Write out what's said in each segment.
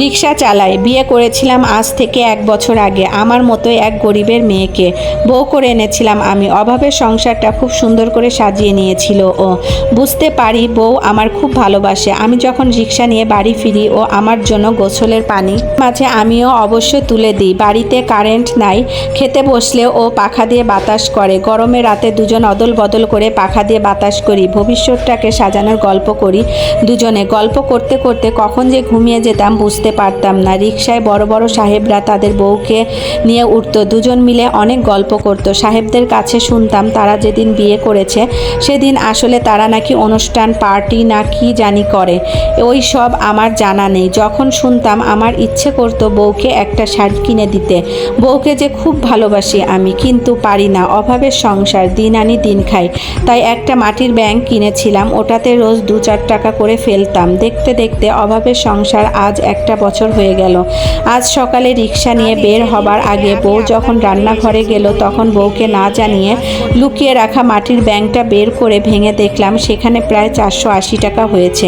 রিক্সা চালাই বিয়ে করেছিলাম আজ থেকে এক বছর আগে। আমার মতো এক গরিবের মেয়েকে। বউ করে এনেছিলাম আমি। অভাবের সংসারটা খুব সুন্দর করে সাজিয়ে নিয়েছিল ও। বুঝতে পারি বউ আমার খুব ভালোবাসে। আমি যখন রিক্সা নিয়ে বাড়ি ফিরি ও আমার জন্য গোসলের পানি মাঝে আমিও অবশ্য তুলে দিই। বাড়িতে কারেন্ট নাই। খেতে বসলে ও পাখা দিয়ে বাতাস করে। গরমে রাতে দুজন অদল বদল করে পাখা দিয়ে বাতাস করি। ভবিষ্যৎটাকে সাজানোর গল্প করি দুজনে। গল্প করতে করতে কখন যে ঘুমিয়ে যেতাম বুঝতে পারতাম না। রিক্সায় বড় বড় সাহেবরা তাদের বউকে নিয়ে উঠতো। দুজন মিলে অনেক গল্প করতো। সাহেবদের কাছে শুনতাম, তারা যেদিন বিয়ে করেছে, সেদিন আসলে তারা নাকি অনুষ্ঠান, পার্টি না কি জানি করে। ওই সব আমার জানা নেই। যখন শুনতাম, আমার ইচ্ছে করতো বউকে একটা শাড়ি কিনে দিতে। বউকে যে খুব ভালোবাসি আমি, কিন্তু পারি না। অভাবের সংসার, দিন আনি দিন খাই। তাই একটা মাটির ব্যাংক কিনেছিলাম। ওটাতে রোজ দু চার টাকা করে ফেলতাম। দেখতে দেখতে অভাবের সংসার আজ একটা বছর হয়ে গেল। আজ সকালে রিক্সা নিয়ে বের হবার আগে বউ যখন রান্নাঘরে গেল, তখন বউকে না জানিয়ে লুকিয়ে রাখা মাটির ব্যাংকটা বের করে ভেঙে দেখলাম সেখানে প্রায় চারশো আশি টাকা হয়েছে।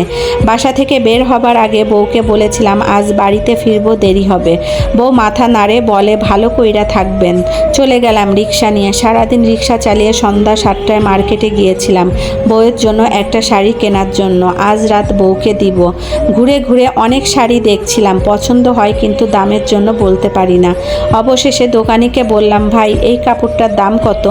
বাসা থেকে বের হবার আগে বউকে বলেছিলাম, আজ বাড়িতে ফিরবো, দেরি হবে। বউ মাথা নাড়ে বলে, ভালো কইরা থাকবেন। চলে গেলাম রিক্সা নিয়ে। সারাদিন রিক্সা চালিয়ে সন্ধ্যা সাতটায় মার্কেটে গিয়েছিলাম, বউয়ের জন্য একটা শাড়ি কেনার জন্য। আজ রাত বউকে দিব। ঘুরে ঘুরে অনেক শাড়ি দেখছিলাম পছন্দ হয় কিন্তু দামের জন্য বলতে পারি না। অবশেষে দোকানিকে বললাম, ভাই, এই কাপড়টার দাম কত?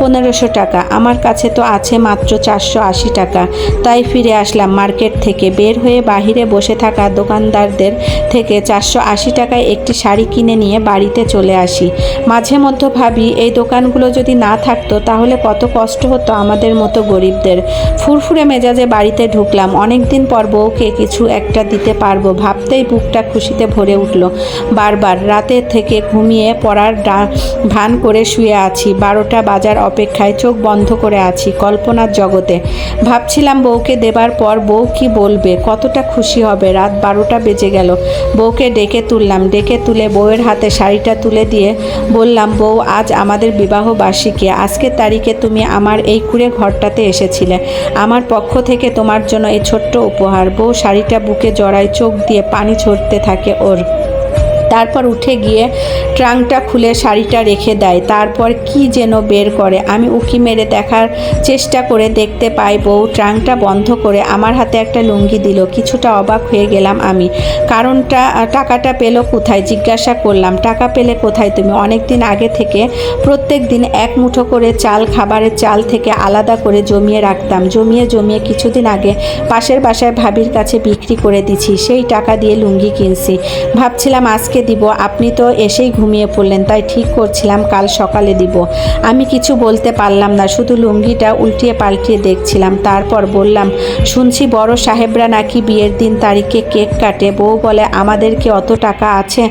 পনেরোশো টাকা। আমার কাছে তো আছে মাত্র চারশো আশি টাকা। তাই ফিরে আসলাম মার্কেট থেকে। বের হয়ে বাহিরে বসে থাকা দোকানদারদের থেকে চারশো আশি টাকায় একটি শাড়ি কিনে নিয়ে বাড়িতে চলে আসি। মাঝে মধ্যে ভাবি, এই দোকানগুলো যদি না থাকতো তাহলে কত কষ্ট হতো আমাদের মতো গরিবদের। ফুরফুরে মেজাজে বাড়িতে ঢুকলাম। অনেক দিন পর বউকে কিছু একটা দিতে পারব ভাবতেই বুকটা খুশিতে ভরে উঠল। বারবার রাতে থেকে ঘুমিয়ে পড়ার ভান করে শুয়ে আছি। বারোটা বাজার অপেক্ষায় চোখ বন্ধ করে আছি কল্পনার জগতে। ভাবছিলাম বউকে দেবার পর বউ কি বলবে, কতটা খুশি হবে। রাত বারোটা বেজে গেল। বউকে ডেকে তুললাম। ডেকে তুলে বউয়ের হাতে শাড়িটা তুলে দিয়ে বললাম, বউ, আজ আমাদের বিবাহ বার্ষিকী। আজকের তারিখে তুমি আমার এই কুড়ে ঘরটাতে এসেছিলে। আমার পক্ষ থেকে তোমার জন্য এই ছোট্ট উপহার। বউ শাড়িটা বুকে জড়ায় চোখ দিয়ে পানি ছড়তে থাকে ওর। তারপর উঠে গিয়ে ট্রাঙ্কটা খুলে শাড়িটা রেখে দেয়। তারপর কি যেন বের করে। আমি উকি মেরে দেখার চেষ্টা করে দেখতে পাই বউ ট্রাঙ্কটা বন্ধ করে আমার হাতে একটা লুঙ্গি দিল। কিছুটা অবাক হয়ে গেলাম আমি। কারণটা, টাকাটা পেল কোথায়? জিজ্ঞাসা করলাম, টাকা পেলে কোথায় তুমি? অনেক দিন আগে থেকে প্রত্যেক দিন এক মুঠো করে চাল, খাবারের চাল থেকে আলাদা করে জমিয়ে রাখতাম। জমিয়ে জমিয়ে কিছুদিন আগে পাশের বাসায় ভাবির কাছে বিক্রি করে দিছি। সেই টাকা দিয়ে লুঙ্গি কিনছি। ভাবছিলাম আজকে দিব। আপনি তো এসেই ঘুমিয়ে পড়লেন, তাই ঠিক করছিলাম কাল সকালে দিব। আমি কিছু বলতে পারলাম না, শুধু লুঙ্গিটা উল্টিয়ে পাল্টিয়ে দেখছিলাম। তারপর বললাম, শুনছি বড় সাহেবরা নাকি বিয়ের দিন তারিখে কেক কাটে। বউ বলে, আমাদের কি অত টাকা আছে?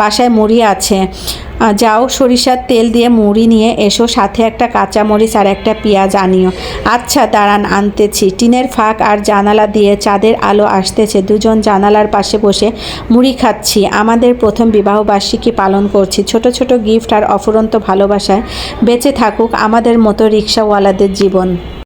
বাসায় মুড়ি আছে। যাও, সরিষার তেল দিয়ে মুড়ি নিয়ে এসো, সাথে একটা কাঁচামরিচ আর একটা পেঁয়াজ আনিও। আচ্ছা দাঁড়ান, আনতেছি। টিনের ফাঁক আর জানালা দিয়ে চাঁদের আলো আসতেছে। দুজন জানালার পাশে বসে মুড়ি খাচ্ছি। আমাদের প্রথম বিবাহবার্ষিকী পালন করছি। ছোট ছোট গিফট আর অফুরন্ত ভালোবাসায় বেঁচে থাকুক আমাদের মতো রিক্সাওয়ালাদের জীবন।